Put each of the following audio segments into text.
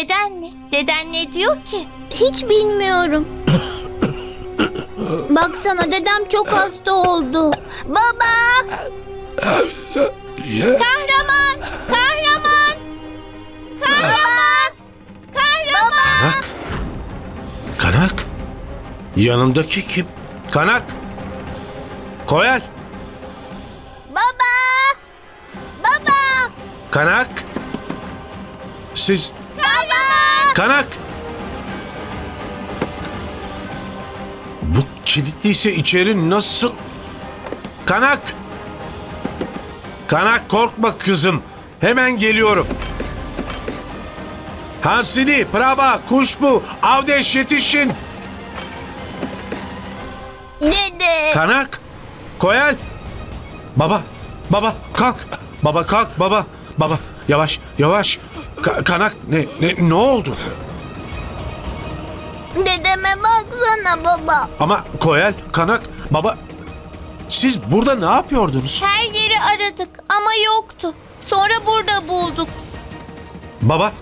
Deden mi? Deden ne diyor ki? Hiç bilmiyorum. Baksana dedem çok hasta oldu. Baba! Kahraman! Kahraman! Kahraman! Kahraman! Kanak? Kanak? Yanındaki kim? Kanak? Koyal? Baba! Baba! Kanak? Siz... Kanak! Bu kilitliyse içeri nasıl... Kanak! Kanak korkma kızım. Hemen geliyorum. Hansini, Praba, Kuşbu, Avdeş yetişin. Dede! Kanak! Koyal! Baba! Baba kalk! Baba kalk baba! Baba yavaş yavaş! Ka- kanak ne, ne ne oldu? Dedeme baksana baba. Ama Koyal, Kanak, baba siz burada ne yapıyordunuz? Her yeri aradık ama yoktu. Sonra burada bulduk. Baba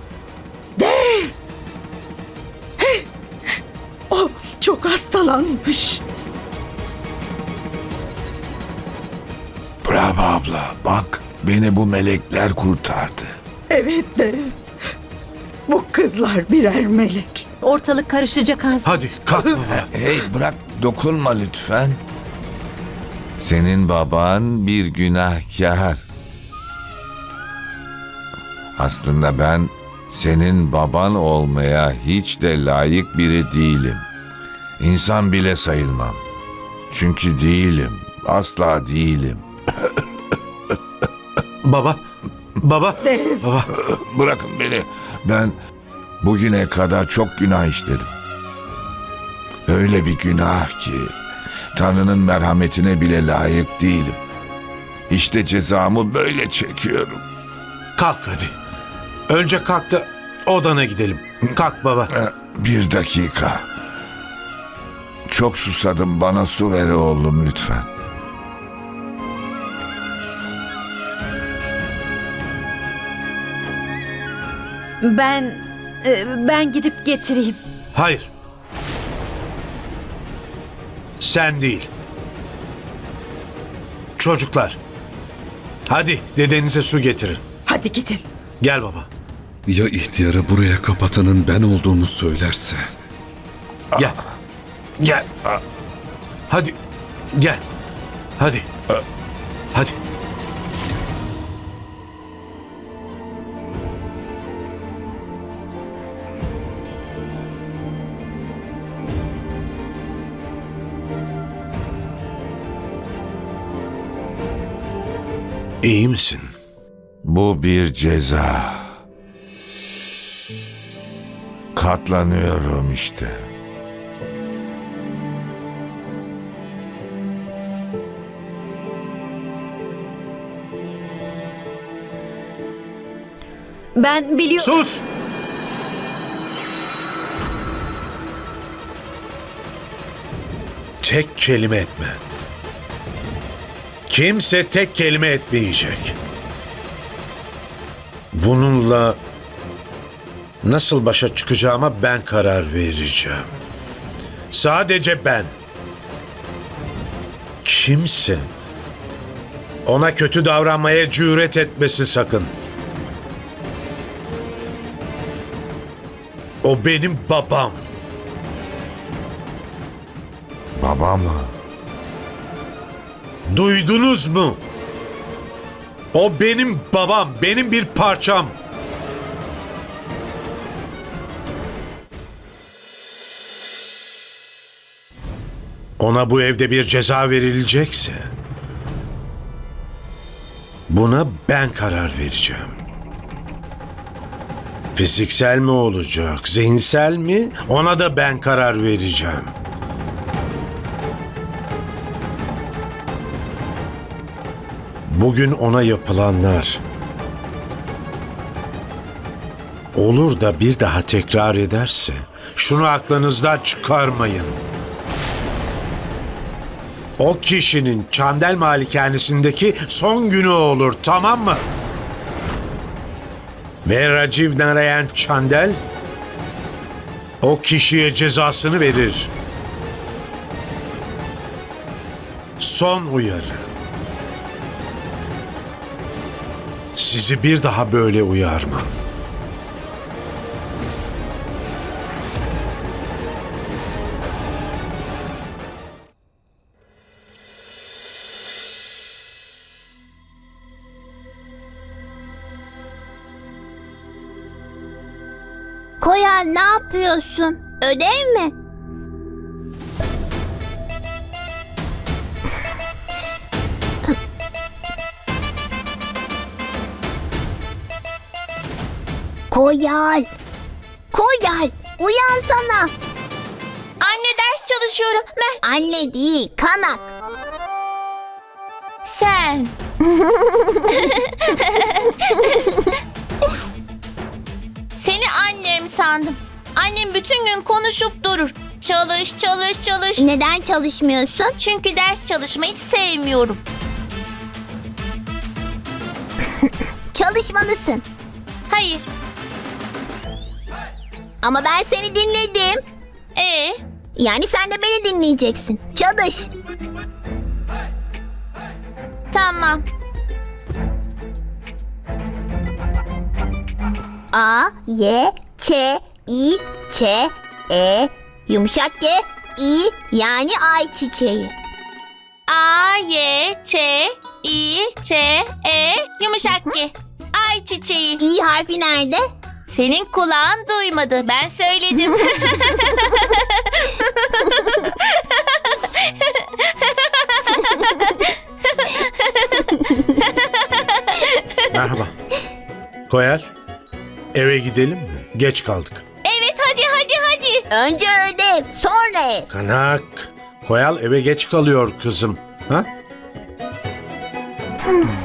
O çok hastalanmış. Bravo abla bak beni bu melekler kurtardı. Evet de bu kızlar birer melek. Ortalık karışacak Hansın. hadi kalk baba. Hey bırak dokunma lütfen. Senin baban bir günahkar. Aslında ben senin baban olmaya hiç de layık biri değilim. İnsan bile sayılmam. Çünkü değilim. Asla değilim. baba baba baba Bırakın beni. Ben bugüne kadar çok günah işledim. Öyle bir günah ki Tanrı'nın merhametine bile layık değilim. İşte cezamı böyle çekiyorum. kalk hadi. Önce kalk da odana gidelim. Kalk baba. Bir dakika. Çok susadım bana su ver oğlum lütfen. Ben e, ben gidip getireyim. Hayır. Sen değil. Çocuklar. Hadi dedenize su getirin. Hadi gidin. Gel baba. Ya ihtiyarı buraya kapatanın ben olduğumu söylerse? Gel. Gel. Hadi. Gel. Hadi. Hadi. İyi misin? Bu bir ceza. Katlanıyorum işte. Ben biliyorum. Sus! Tek kelime etme. Kimse tek kelime etmeyecek. Bununla nasıl başa çıkacağıma ben karar vereceğim. Sadece ben. Kimse ona kötü davranmaya cüret etmesi sakın. O benim babam. Baba mı? Duydunuz mu? O benim babam, benim bir parçam. Ona bu evde bir ceza verilecekse buna ben karar vereceğim. Fiziksel mi olacak, zihinsel mi? Ona da ben karar vereceğim. Bugün ona yapılanlar olur da bir daha tekrar ederse şunu aklınızdan çıkarmayın. O kişinin Çandel Malikanesi'ndeki son günü olur tamam mı? Ve Raciv Narayan Çandel o kişiye cezasını verir. Son uyarı. Sizi bir daha böyle uyarmam. Koyal ne yapıyorsun? Ödev mi? Koyal. Koyal. Uyansana. Anne ders çalışıyorum. Ver. Anne değil kanak. Sen. Seni annem sandım. Annem bütün gün konuşup durur. Çalış, çalış, çalış. Neden çalışmıyorsun? Çünkü ders çalışmayı hiç sevmiyorum. Çalışmalısın. Hayır. Ama ben seni dinledim. Ee, Yani sen de beni dinleyeceksin. Çalış. tamam. A, Y, Ç, İ, Ç, E, yumuşak G, İ yani ay çiçeği. A, Y, Ç, İ, Ç, E, yumuşak G. Ay çiçeği. İ harfi nerede? Senin kulağın duymadı. Ben söyledim. Merhaba. Koyal, eve gidelim mi? Geç kaldık. evet hadi hadi hadi. Önce ödev, sonra ev. Kanak. Koyal eve geç kalıyor kızım. Ha?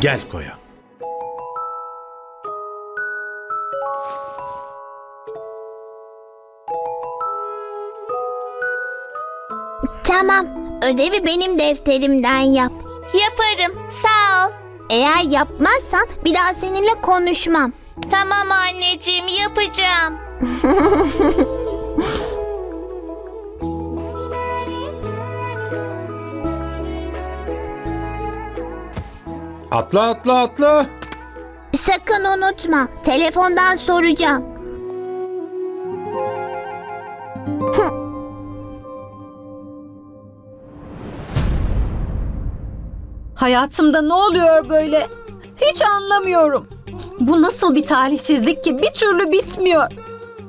Gel Koyal. Tamam, ödevi benim defterimden yap. Yaparım. Sağ ol. Eğer yapmazsan bir daha seninle konuşmam. Tamam anneciğim yapacağım. Atla atla atla. Sakın unutma, telefondan soracağım. Hayatımda ne oluyor böyle? Hiç anlamıyorum. Bu nasıl bir talihsizlik ki bir türlü bitmiyor.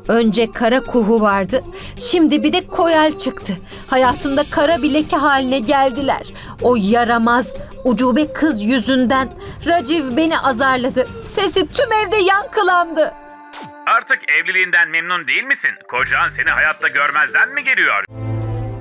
Önce kara kuhu vardı. Şimdi bir de koyal çıktı. Hayatımda kara bir leke haline geldiler. O yaramaz, ucube kız yüzünden Raciv beni azarladı. Sesi tüm evde yankılandı. Artık evliliğinden memnun değil misin? Kocan seni hayatta görmezden mi geliyor?